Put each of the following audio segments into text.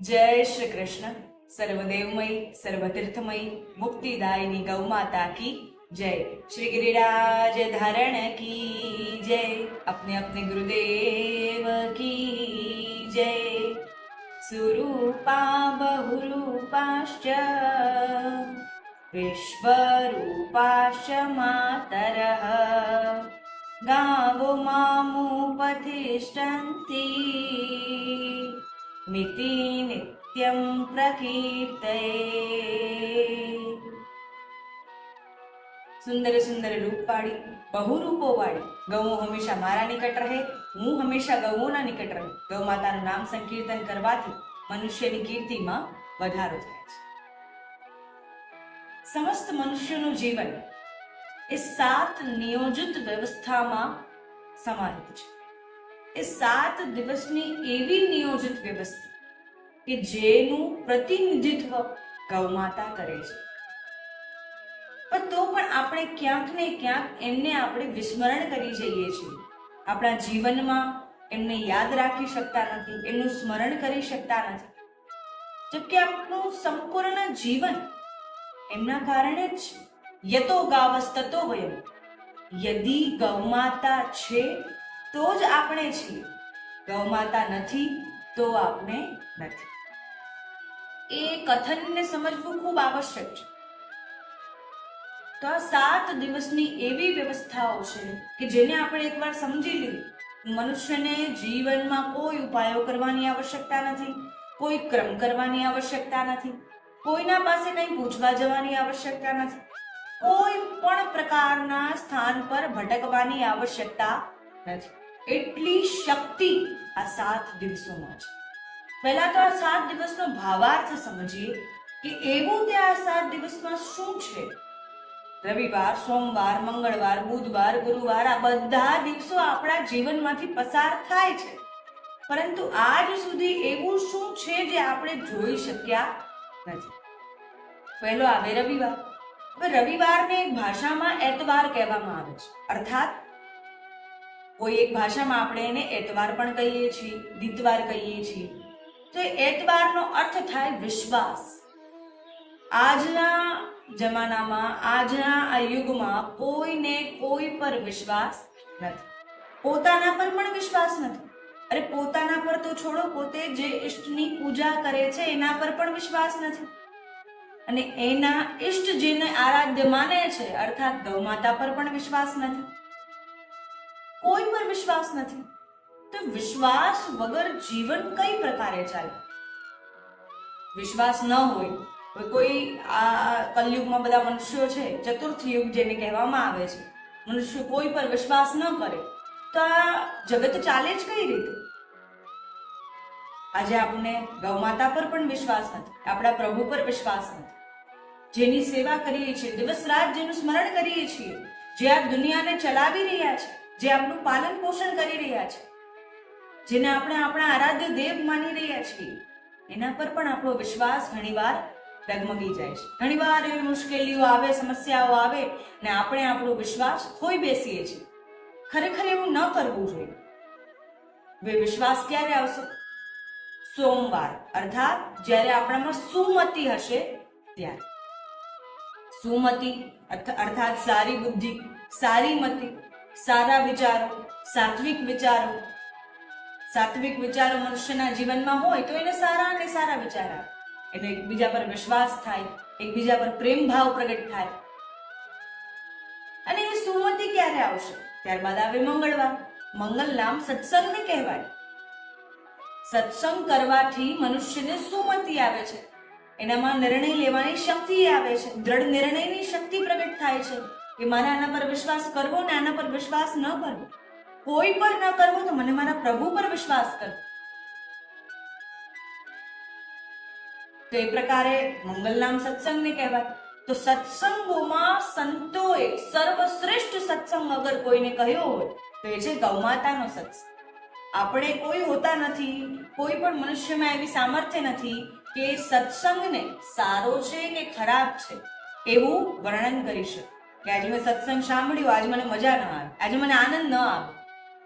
જય શ્રી કૃષ્ણ સર્વદેવમય સર્વતીર્થમય મુક્તિદાયિની ગૌ માતા કી જય શ્રી गिरिराज धारण की जय अपने अपने गुरुदेव की जय सुरूपा बहुरूपाश्च विश्वरूपाश्च मातरः गावो मामुपतिष्ठन्ति મિતિ नित्यं પ્રકીર્તય સુંદર સુંદર રૂપવાળી બહુ રૂપોવાળી ગૌ હંમેશા મારા નિકટ રહે હું હંમેશા ગૌઓના નિકટ રહે ગૌ માતાનું નામ સંકીર્તન કરવાથી મનુષ્યની કીર્તિમાં વધારો થાય છે. સમસ્ત મનુષ્યનું જીવન એ સાત નિયોજિત વ્યવસ્થામાં સમાહિત છે. એ સાત દિવસની એવી નિયોજિત વ્યવસ્થા કે જેનું પ્રતિનિધિત્વ ગૌમાતા કરે છે. પણ તો પણ આપણે ક્યાંક ને ક્યાંક એમને આપણે વિસ્મરણ કરી જઈએ છીએ. આપણા જીવનમાં એમને યાદ રાખી શકતા નથી, એમનું સ્મરણ કરી શકતા નથી. જબકે આપણું સંપૂર્ણ જીવન એમના કારણે જ યતો ગાવસ તતો વયમ. યદી ગૌમાતા છે તો જ આપણે છીએ. ગૌમાતા નથી, તો આપણે નથી. એ કથનને સમજવું ખૂબ આવશ્યક છે. તો આ સાત દિવસની એવી વ્યવસ્થાઓ છે કે જેને આપણે એકવાર સમજી લઈએ મનુષ્યને જીવનમાં કોઈ ઉપાયો કરવાની આવશ્યકતા નથી, કોઈ ક્રમ કરવાની આવશ્યકતા નથી, કોઈના પાસે કંઈ પૂછવા જવાની આવશ્યકતા નથી. કોઈ પણ પ્રકારના સ્થાન પર ભટકવાની આવશ્યકતા નથી. એટલી શક્તિ આ સાત દિવસોમાં છે. પહેલા તો આ સાત દિવસનો ભાવાર્થ સમજીએ કે એવું તે આ સાત દિવસમાં શું છે? રવિવાર, સોમવાર, મંગળવાર, બુધવાર, ગુરુવાર, આ બધા દિવસો આપણા જીવનમાંથી પસાર થાય છે. પરંતુ આજ સુધી એવું શું છે જે આપણે જોઈ શક્યા નથી? પહેલો આવે રવિવાર. હવે રવિવારને એક ભાષામાં એતવાર કહેવામાં આવે છે. અર્થાત કોઈ એક ભાષામાં આપણે એને એતવાર પણ કહીએ છીએ, દિતવાર કહીએ છીએ. તો એતવારનો અર્થ થાય વિશ્વાસ. આજના જમાનામાં, આજના આ યુગમાં કોઈને કોઈ પર વિશ્વાસ નથી. પોતાના પર પણ વિશ્વાસ નથી. અરે પોતાના પર તો છોડો, પોતે જે ઈષ્ટની પૂજા કરે છે, એના પર પણ વિશ્વાસ નથી. અને એના ઈષ્ટ જેને આરાધ્ય માને છે, અર્થાત ગૌમાતા પર પણ વિશ્વાસ નથી. કોઈ પર વિશ્વાસ નથી. તો વિશ્વાસ વગર જીવન કઈ પ્રકારે ચાલે? વિશ્વાસ ન હોય કોઈ આ કલયુગમાં બધા મનુષ્યો છે ચતુર્થ યુગ જેને કહેવામાં આવે છે, મનુષ્ય કોઈ પર વિશ્વાસ ન કરે, તો આ જગત ચાલે જ કઈ રીતે? આજે આપણને ગૌમાતા પર પણ વિશ્વાસ નથી, આપણા પ્રભુ પર વિશ્વાસ નથી. જેની સેવા કરીએ છીએ, દિવસ રાત જેનું સ્મરણ કરીએ છીએ, જે આ દુનિયાને ચલાવી રહ્યા છે જે આપણું પાલન પોષણ કરી રહ્યા છે, જેને આપણે આપણા આરાધ્ય દેવ માની રહ્યા છીએ, એના પર પણ આપણો વિશ્વાસ ઘણીવાર ડગમગી જાય છે. ઘણીવાર એવી મુશ્કેલીઓ આવે, સમસ્યાઓ આવે, ને આપણે આપણો વિશ્વાસ ખોઈ બેસીએ છીએ. ખરેખર એવું ન કરવું જોઈએ. હવે વિશ્વાસ ક્યારે આવશે? સોમવાર, અર્થાત જ્યારે આપણામાં સુમતિ હશે ત્યારે. સુમતિ, અર્થ- અર્થાત સારી બુદ્ધિ, સારી મતિ સારા વિચારો, સાત્વિક વિચારો. સાત્વિક વિચારો મનુષ્યના જીવનમાં હોય તો એને સારા અને સારા વિચાર આવે. એટલે એકબીજા પર વિશ્વાસ થાય, એકબીજા પર પ્રેમ ભાવ પ્રગટ થાય. અને એ સુમતિ ક્યારે આવશે? ત્યારબાદ આવે મંગળવાર. મંગલ નામ સત્સંગને કહેવાય. સત્સંગ કરવાથી મનુષ્યને સુમતિ આવે છે. એનામાં નિર્ણય લેવાની શક્તિ આવે છે. દ્રઢ નિર્ણયની શક્તિ પ્રગટ થાય છે. કે મારે આના પર વિશ્વાસ કરવો ને આના પર વિશ્વાસ ન કરવો. કોઈ પર ન કરવો તો મને મારા પ્રભુ પર વિશ્વાસ કરવો તો એ પ્રકારે મંગલ નામ સત્સંગને કહેવાય. તો સત્સંગોમાં સંતોએ સર્વશ્રેષ્ઠ સત્સંગ અગર કોઈને કહ્યો હોય, તો એ છે ગૌમાતાનો સત્સંગ. આપણે કોઈ હોતા નથી, કોઈ પણ મનુષ્યમાં એવી સામર્થ્ય નથી કે સત્સંગને સારો છે કે ખરાબ છે, એવું વર્ણન કરી શકે. કે આજે મેં સત્સંગ સાંભળ્યો, આજે મને મજા ન આવે, આજે મને આનંદ ન આવે,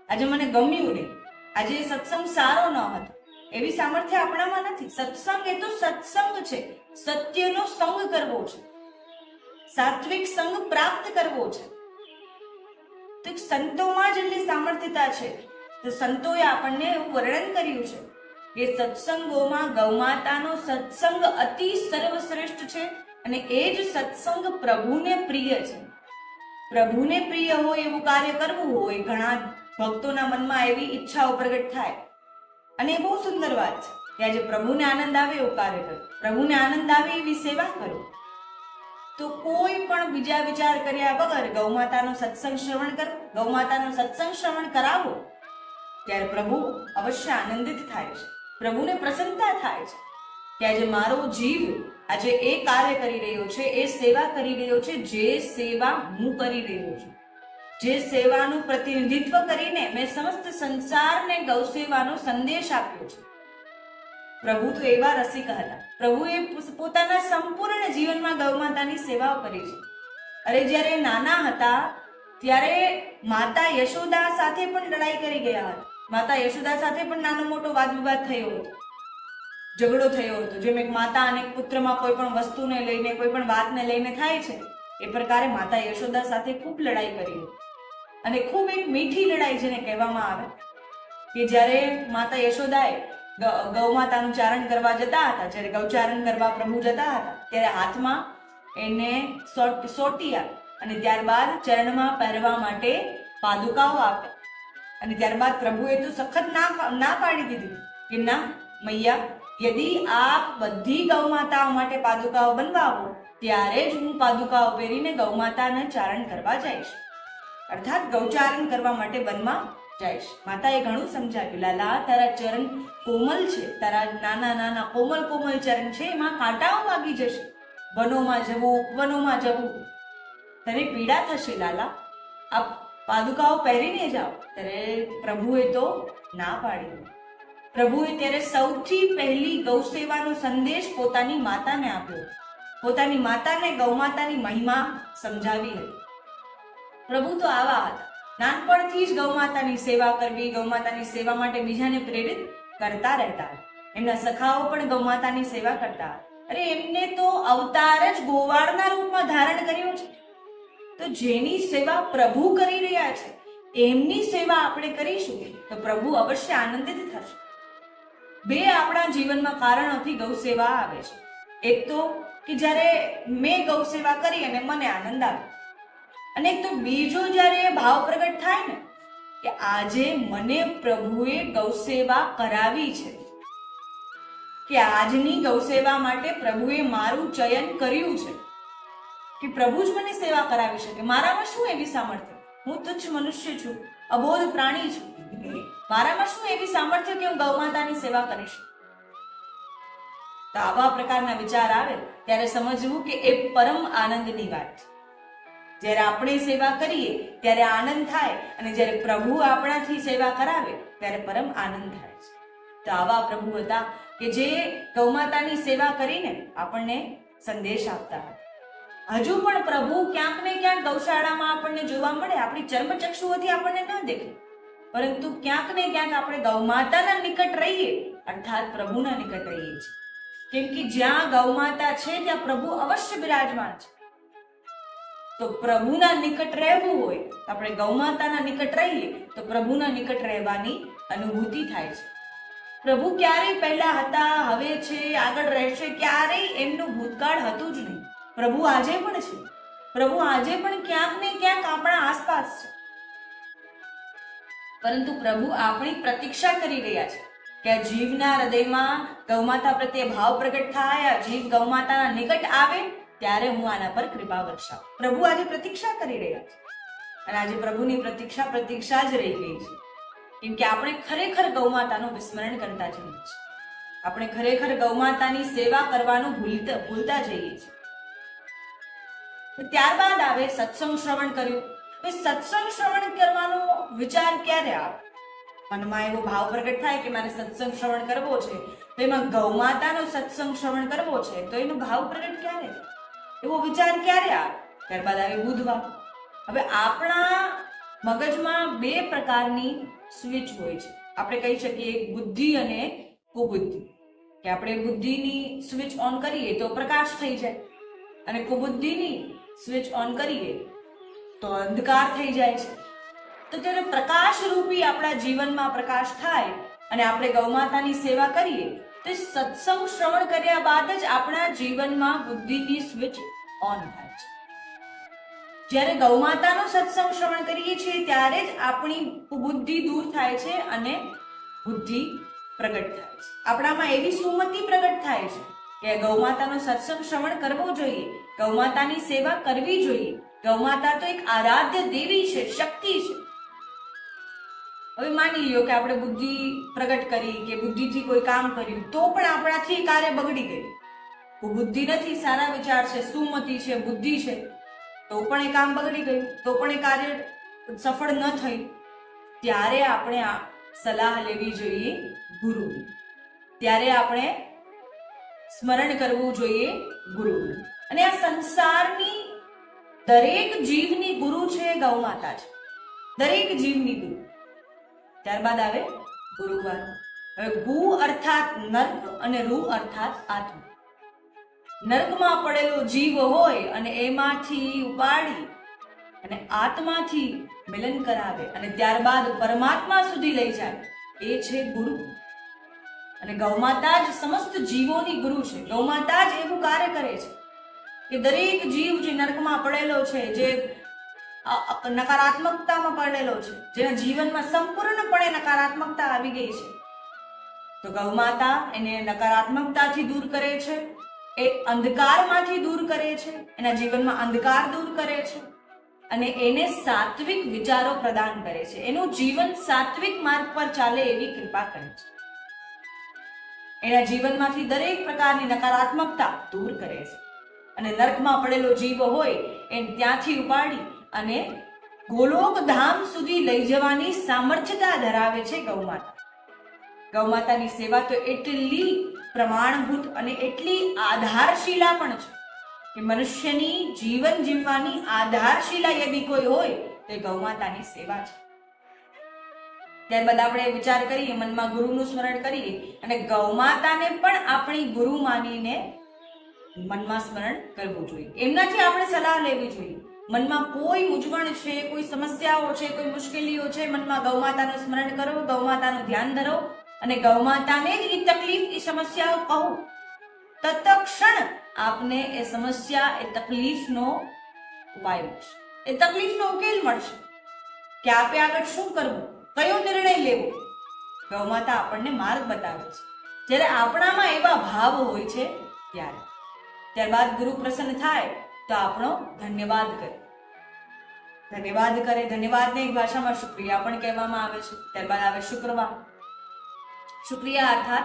આજે મને ગમ્યું નહીં, આજે સત્સંગ સારો ન હતો. એવી સામર્થ્ય આપણામાં નથી. સત્સંગ એ તો સત્સંગ છે. સત્યનો સંગ કરવો છે. સાત્વિક સંગ પ્રાપ્ત કરવો છે. તો સંતોમાં જ એટલી સામર્થ્યતા છે. તો સંતોએ આપણને એવું વર્ણન કર્યું છે કે સત્સંગોમાં ગૌમાતાનો સત્સંગ અતિ સર્વશ્રેષ્ઠ છે. અને એ જ સત્સંગ પ્રભુને પ્રિય છે. પ્રભુને પ્રિય હોય એવું કાર્ય કરવું હોય, ઘણા ભક્તોના મનમાં એવી ઈચ્છાઓ પ્રગટ થાય. અને એ બહુ સુંદર વાત છે કે આજે પ્રભુને આનંદ આવે એવું કાર્ય કરો. પ્રભુને આનંદ આવે એવી સેવા કરો. તો કોઈ પણ બીજા વિચાર કર્યા વગર ગૌમાતાનો સત્સંગ શ્રવણ કરો. ગૌમાતાનો સત્સંગ શ્રવણ કરાવો. ત્યારે પ્રભુ અવશ્ય આનંદિત થાય છે. પ્રભુને પ્રસન્નતા થાય છે કે આજે મારો જીવ આજે એ કાર્ય કરી રહ્યો છે, એ સેવા કરી રહ્યો છે, જે સેવા હું કરી રહ્યો છું. જે સેવાનું પ્રતિનિધિત્વ કરીને મેં સમસ્ત સંસારને ગૌ સેવાનો સંદેશ આપ્યો છે. પ્રભુ તો એવા રસિક હતા. પ્રભુએ પોતાના સંપૂર્ણ જીવનમાં ગૌમાતાની સેવાઓ કરી છે. અરે જ્યારે નાના હતા, ત્યારે માતા યશોદા સાથે પણ લડાઈ કરી ગયા હતા. માતા યશોદા સાથે પણ નાનો મોટો વાદ વિવાદ થયો હતો. ઝઘડો થયો હતો. જેમ એક માતા અને પુત્રમાં કોઈ પણ વસ્તુને લઈને, કોઈ પણ વાતને લઈને થાય છે, એ પ્રકારે માતા યશોદા સાથે ખૂબ લડાઈ કરી અને ખૂબ એક મીઠી લડાઈ જેને કહેવામાં આવે. કે જ્યારે માતા યશોદાએ ગૌ માતાનું ચારણ કરવા જતા હતા, જ્યારે ગૌચારણ કરવા પ્રભુ જતા હતા, ત્યારે હાથમાં એને સોટિયા અને ત્યારબાદ ચરણમાં પહેરવા માટે પાદુકાઓ આપે. અને ત્યારબાદ પ્રભુએ તો સખત ના ના પાડી દીધી કે ના, મૈયા યદિ આપ બધી ગૌમાતાઓ માટે પાદુકાઓ બનવાવો ત્યારે જ હું પાદુકાઓ પહેરીને ગૌમાતાને ચારણ કરવા જઈશ અર્થાત ગૌચારણ કરવા માટે વનમાં જઈશ માતાએ ઘણું સમજાવ્યું, લાલા, તારા ચરણ કોમલ છે, તારા નાના નાના કોમલ કોમલ ચરણ છે, એમાં કાંટાઓ વાગી જશે, વનોમાં જવું વનોમાં જવું. તને પીડા થશે, લાલા. આ પાદુકાઓ પહેરીને જાઓ. ત્યારે પ્રભુએ તો ના પાડી. પ્રભુએ ત્યારે સૌથી પહેલી ગૌ સેવાનો સંદેશ પોતાની માતાને આપ્યો. પોતાની માતાને ગૌમાતાની મહિમા સમજાવી હતી. પ્રભુ તો આવા હતા. નાનપણથી જ ગૌમાતાની સેવા કરવી, ગૌમાતાની સેવા માટે બીજાને પ્રેરિત કરતા રહેતા એમના સખાઓ પણ ગૌમાતાની સેવા કરતા અરે, એમને તો અવતાર જ ગોવાળના રૂપમાં ધારણ કર્યો છે. તો જેની સેવા પ્રભુ કરી રહ્યા છે એમની સેવા આપણે કરીશું? તો પ્રભુ અવશ્ય આનંદિત થશે. બે આપણા જીવનમાં કારણોથી ગૌ સેવા આવે છે. એક તો કે જ્યારે મેં ગૌ સેવા કરી અને મને આનંદ આવે અને એક તો બીજો જ્યારે એ ભાવ પ્રગટ થાય ને, કે આજે મને પ્રભુએ ગૌ સેવા કરાવી છે. કે આજની ગૌ સેવા માટે પ્રભુએ મારું ચયન કર્યું છે. કે પ્રભુ જ મને સેવા કરાવી શકે. મારામાં શું એવી સામર્થ્ય હું તુચ્છ મનુષ્ય છું, અબોધ પ્રાણી છું. મારામાં શું એવી સામર્થ્ય કે હું ગૌમાતાની સેવા કરીશ? તો આવા પ્રકારના વિચાર આવે ત્યારે સમજવું કે એ પરમ આનંદની વાત. જ્યારે આપણે સેવા કરીએ, ત્યારે આનંદ થાય અને જ્યારે પ્રભુ આપણાથી સેવા કરાવે, ત્યારે પરમ આનંદ થાય છે. તો આવા પ્રભુ હતા કે જે ગૌમાતાની સેવા કરીને આપણને સંદેશ આપતા હજુ પણ પ્રભુ ક્યાંક ને ક્યાંક ગૌશાળામાં આપણને જોવા મળે, આપણી ચર્મચક્ષુઓથી આપણને ન દેખે. પરંતુ ક્યાંક ને ક્યાંક આપણે ગૌમાતાના નિકટ રહીએ, અર્થાત પ્રભુના નિકટ રહીએ છીએ. કેમ કે જ્યાં ગૌમાતા છે, ત્યાં પ્રભુ અવશ્ય બિરાજમાન છે. તો પ્રભુના નિકટ રહેવું હોય આપણે ગૌમાતાના નિકટ રહીએ, તો પ્રભુના નિકટ રહેવાની અનુભૂતિ થાય છે. પ્રભુ ક્યારેય પહેલા હતા, હવે છે, આગળ રહેશે, ક્યારેય એમનું ભૂતકાળ હતું જ નહીં. પ્રભુ આજે પણ છે. પ્રભુ આજે પણ ક્યાંક ને ક્યાંક આપણા આસપાસ છે. પરંતુ પ્રભુ આપણી પ્રતીક્ષા કરી રહ્યા છે કે જીવના હૃદયમાં ગૌમાતા પ્રત્યે ભાવ પ્રગટ થાય જીવ ગૌમાતાના નિકટ આવે, ત્યારે હું આના પર કૃપા વર્ષાવું પ્રભુ આજે પ્રતીક્ષા કરી રહ્યા છે. અને આજે પ્રભુની પ્રતીક્ષા પ્રતીક્ષા જ રહી ગઈ છે. કેમ કે આપણે ખરેખર ગૌમાતાનું વિસ્મરણ કરતા જઈએ છીએ. આપણે ખરેખર ગૌમાતાની સેવા કરવાનું ભૂલતા ભૂલતા જઈએ છીએ. ત્યારબાદ આવે સત્સંગ શ્રવણ કર્યું. સત્સંગ શ્રવણ કરવાનો વિચાર ક્યારે આવે? મનમાં એવો ભાવ પ્રગટ થાય કે મારે સત્સંગ શ્રવણ કરવો છે, તો એમાં ગૌમાતાનો સત્સંગ શ્રવણ કરવો છે, તો એનો ભાવ પ્રગટ ક્યારે એવો વિચાર ક્યારે આવે? ત્યારબાદ આવે બુધવાર. હવે આપણા મગજમાં બે પ્રકારની સ્વિચ હોય છે. આપણે કહી શકીએ બુદ્ધિ અને કુબુદ્ધિ. કે આપણે બુદ્ધિની સ્વિચ ઓન કરીએ તો પ્રકાશ થઈ જાય. અને કુબુદ્ધિની સ્વિચ ઓન કરીએ તો અંધકાર થઈ જાય છે. તો ત્યારે પ્રકાશ રૂપી આપણા જીવનમાં પ્રકાશ થાય અને આપણે ગૌમાતાની સેવા કરીએ, તો સત્સંગ શ્રવણ કર્યા બાદ જ આપણા જીવનમાં બુદ્ધિની સ્વિચ ઓન થાય છે. જ્યારે ગૌમાતાનો સત્સંગ શ્રવણ કરીએ છીએ, ત્યારે જ આપણી બુદ્ધિ દૂર થાય છે અને બુદ્ધિ પ્રગટ થાય છે. આપણામાં એવી સુમતિ પ્રગટ થાય છે કે ગૌમાતાનો સત્સંગ શ્રવણ કરવો જોઈએ, ગૌમાતાની સેવા કરવી જોઈએ ગૌમાતા તો એક આરાધ્ય દેવી છે, શક્તિ છે. હવે માની લ્યો કે આપણે બુદ્ધિ પ્રગટ કરી કે બુદ્ધિથી કોઈ કામ કર્યું, તો પણ આપણાથી કાર્ય બગડી ગયું. બુદ્ધિ નથી, સારા વિચાર છે, સુમતિ છે, બુદ્ધિ છે. તો પણ એ કામ બગડી ગયું, તો પણ એ કાર્ય સફળ ન થયું ત્યારે આપણે આ સલાહ લેવી જોઈએ ગુરુની. ત્યારે આપણે સ્મરણ કરવું જોઈએ ગુરુનું. અને આ સંસારની દરેક જીવની ગુરુ છે ગૌમાતા છે. દરેક જીવની ગુરુ. ત્યારબાદ આવે ગુરુવાર હવે ગુ અર્થાત નર્ક અને રૂ અર્થાત આત્મા. નર્કમાં પડેલો જીવ હોય અને એમાંથી ઉપાડી અને આત્માથી મિલન કરાવે અને ત્યારબાદ પરમાત્મા સુધી લઈ જાય, એ છે ગુરુ. અને ગૌમાતા જ સમસ્ત જીવોની ગુરુ છે. ગૌમાતા જ એવું કાર્ય કરે છે. કે દરેક જીવ જે નર્કમાં પડેલો છે, જે નકારાત્મકતામાં પડેલો છે, જેના જીવનમાં સંપૂર્ણપણે નકારાત્મકતા આવી ગઈ છે. તો ગૌમાતા એને નકારાત્મકતાથી દૂર કરે છે, એ અંધકારમાંથી દૂર કરે છે, એના જીવનમાં અંધકાર દૂર કરે છે, અને એને સાત્વિક વિચારો પ્રદાન કરે છે. એનું જીવન સાત્વિક માર્ગ પર ચાલે એવી કૃપા કરે છે. એના જીવનમાંથી દરેક પ્રકારની નકારાત્મકતા દૂર કરે છે. અને નર્કમાં પડેલો જીવ હોય એને ત્યાંથી ઉપાડી અને ગોલોક ધામ સુધી લઈ જવાની સામર્થ્યતા ધરાવે છે ગૌમાતા ગૌમાતાની સેવા તો એટલી પ્રમાણભૂત અને એટલી આધારશીલા પણ છે કે મનુષ્યની જીવન જીવવાની આધારશીલા યદી કોઈ હોય તો એ ગૌમાતાની સેવા છે. ત્યારબાદ આપણે વિચાર કરીએ, મનમાં ગુરુનું સ્મરણ કરીએ અને ગૌમાતાને પણ આપણી ગુરુ માનીને મનમાં સ્મરણ કરવું જોઈએ. એમનાથી આપણે સલાહ લેવી જોઈએ. મનમાં કોઈ મૂંઝવણ છે, કોઈ સમસ્યાઓ છે, કોઈ મુશ્કેલીઓ છે, મનમાં ગૌમાતાનું સ્મરણ કરો ગૌમાતાનું ધ્યાન ધરો અને ગૌમાતાને જ એ તકલીફ એ સમસ્યાઓ કહો. તત્ક્ષણ આપને એ સમસ્યા, એ તકલીફનો ઉપાય મળશે. એ તકલીફનો ઉકેલ મળશે. કે આપે આગળ શું કરવું? કયો નિર્ણય લેવો? ગૌમાતા આપણને માર્ગ બતાવે છે. જ્યારે આપણામાં એવા ભાવ હોય છે, ત્યારે. ત્યારબાદ ગુરુ પ્રસન્ન થાય તો આપણો ધન્યવાદ કરે. ધન્યવાદ કરે. ધન્યવાદને એક ભાષામાં શુક્રિયા પણ કહેવામાં આવે છે. ત્યારબાદ આવે શુક્રવાર. શુક્રિયા અર્થાત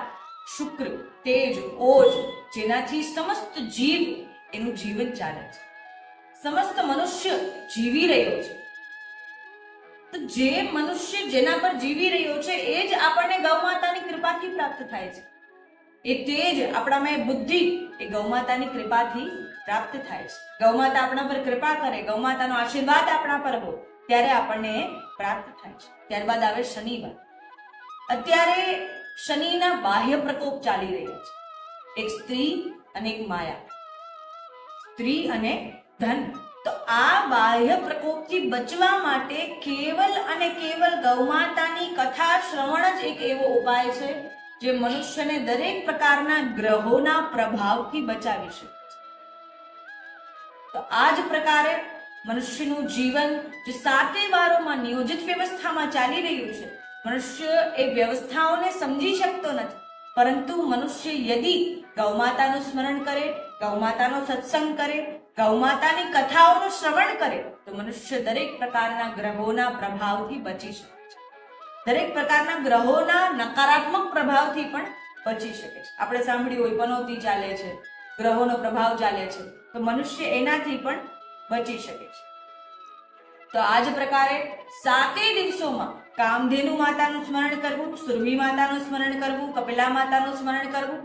શુક્ર, તેજ, ઓજ, જેનાથી સમસ્ત જીવ એનું જીવન ચાલે છે. સમસ્ત મનુષ્ય જીવી રહ્યો છે. તો જે મનુષ્ય જેના પર જીવી રહ્યો છે, એ જ આપણને ગૌ માતાની કૃપાથી પ્રાપ્ત થાય છે. એ તેજ આપણામાં બુદ્ધિ એ ગૌમાતાની કૃપાથી પ્રાપ્ત થાય છે. ગૌમાતા આપણા પર કૃપા કરે ગૌમાતાનો આશીર્વાદ આપણા પર હોય, ત્યારે આપણને પ્રાપ્ત થાય છે. ત્યારબાદ આવે શનિવાર. અત્યારે શનિના બાહ્ય પ્રકોપ ચાલી રહ્યા છે. એક સ્ત્રી અને એક માયા. સ્ત્રી અને ધન. તો આ બાહ્ય પ્રકોપથી બચવા માટે કેવલ અને કેવલ ગૌમાતાની કથા શ્રવણ જ એક એવો ઉપાય છે જે મનુષ્યને દરેક પ્રકારના ગ્રહોના પ્રભાવથી બચાવી શકે તો આ જ પ્રકારે મનુષ્યનું જીવન જે સાતે વારોમાં નિયોજિત વ્યવસ્થામાં ચાલી રહ્યું છે, મનુષ્ય એ વ્યવસ્થાઓને સમજી શકતો નથી. પરંતુ મનુષ્ય યદી ગૌમાતાનું સ્મરણ કરે ગૌમાતાનો સત્સંગ કરે ગૌમાતાની કથાઓનું શ્રવણ કરે, તો મનુષ્ય દરેક પ્રકારના ગ્રહોના પ્રભાવથી બચી શકે. દરેક પ્રકારના ગ્રહોના નકારાત્મક પ્રભાવથી પણ બચી શકે છે. આપણે સાંભળ્યું હોય, પનોતી ચાલે છે, ગ્રહોનો પ્રભાવ ચાલે છે, તો મનુષ્ય એનાથી પણ બચી શકે છે. તો આ જ પ્રકારે સાતે દિવસોમાં કામધેનુ માતાનું સ્મરણ કરવું, સુરભી માતાનું સ્મરણ કરવું, કપિલા માતાનું સ્મરણ કરવું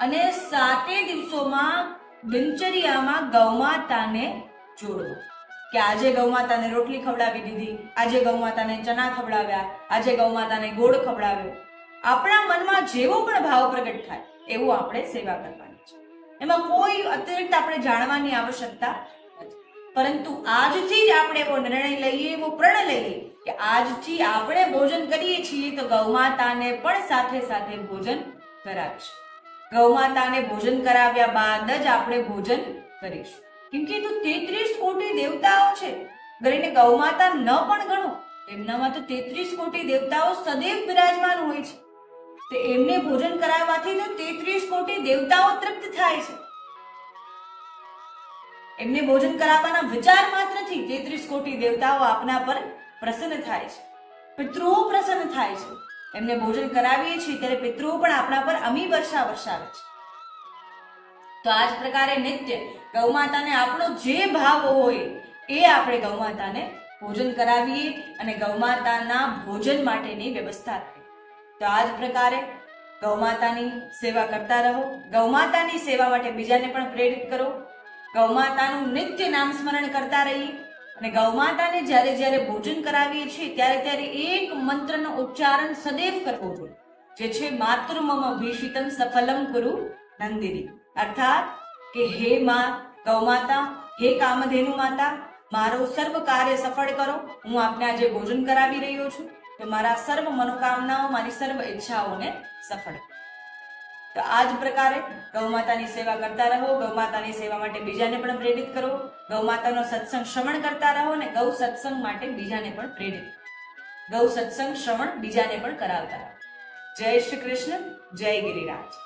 અને સાતે દિવસોમાં દિનચર્યામાં ગૌમાતાને જોડવું. કે આજે ગૌમાતાને રોટલી ખવડાવી દીધી, આજે ગૌમાતાને ચણા ખવડાવ્યા, આજે ગૌમાતાને ગોળ ખવડાવ્યો. આપણા મનમાં જેવો પણ ભાવ પ્રગટ થાય, એવું આપણે સેવા કરવાની છે. એમાં કોઈ અતિરિક્ત આપણે જાણવાની આવશ્યકતા પરંતુ આજથી જ આપણે એવો નિર્ણય લઈએ, એવો પ્રણ લઈએ કે આજથી આપણે ભોજન કરીએ છીએ તો ગૌમાતાને પણ સાથે સાથે ભોજન કરાવીશું. ગૌમાતાને ભોજન કરાવ્યા બાદ જ આપણે ભોજન કરીશું. કેમ કે તો તેત્રીસ કોટી દેવતાઓ છે. ગરીને ગૌમાતા ન પણ ગણો, એમનામાં તો તેત્રીસ કોટી દેવતાઓ સદૈવ બિરાજમાન હોય છે. તો એમને ભોજન કરાવવાથી તો તેત્રીસ કોટી દેવતાઓ તૃપ્ત થાય છે. એમને ભોજન કરાવવાના વિચાર માત્રથી તેત્રીસ કોટી દેવતાઓ આપના પર પ્રસન્ન થાય છે. પિતૃઓ પ્રસન્ન થાય છે. એમને ભોજન કરાવીએ છીએ ત્યારે પિતૃઓ પણ આપણા પર અમી વર્ષા વર્ષાવે છે. તો આ જ પ્રકારે નિત્ય ગૌમાતાને આપણો જે ભાવ હોય એ આપણે ગૌમાતાને ભોજન કરાવીએ અને ગૌમાતાના ભોજન માટેની વ્યવસ્થા તો આ જ પ્રકારે ગૌમાતાની સેવા કરતા રહો. ગૌમાતાની સેવા માટે બીજાને પણ પ્રેરિત કરો. ગૌમાતાનું નિત્ય નામ સ્મરણ કરતા રહીએ અને ગૌમાતાને જ્યારે જ્યારે ભોજન કરાવીએ છીએ ત્યારે ત્યારે એક મંત્રનો ઉચ્ચારણ સદૈવ કરવો જોઈએ. જે છે, માતૃમમ ભીષિતમ સફલમ કુરુ નંદિની. અર્થાત કે હે માં ગૌમાતા હે કામધેનુ માતા, મારો સર્વ કાર્ય સફળ કરો. હું આપને આજે ભોજન કરાવી રહ્યો છું. તો મારા સર્વ મનોકામનાઓ, મારી સર્વ ઈચ્છાઓને સફળ. તો આ જ પ્રકારે ગૌમાતાની સેવા કરતા રહો ગૌમાતાની સેવા માટે બીજાને પણ પ્રેરિત કરો ગૌમાતાનો સત્સંગ શ્રવણ કરતા રહો અને ગૌ સત્સંગ માટે બીજાને પણ પ્રેરિત ગૌ સત્સંગ શ્રવણ બીજાને પણ કરાવતા રહો. જય શ્રી કૃષ્ણ, જય ગિરિરાજ.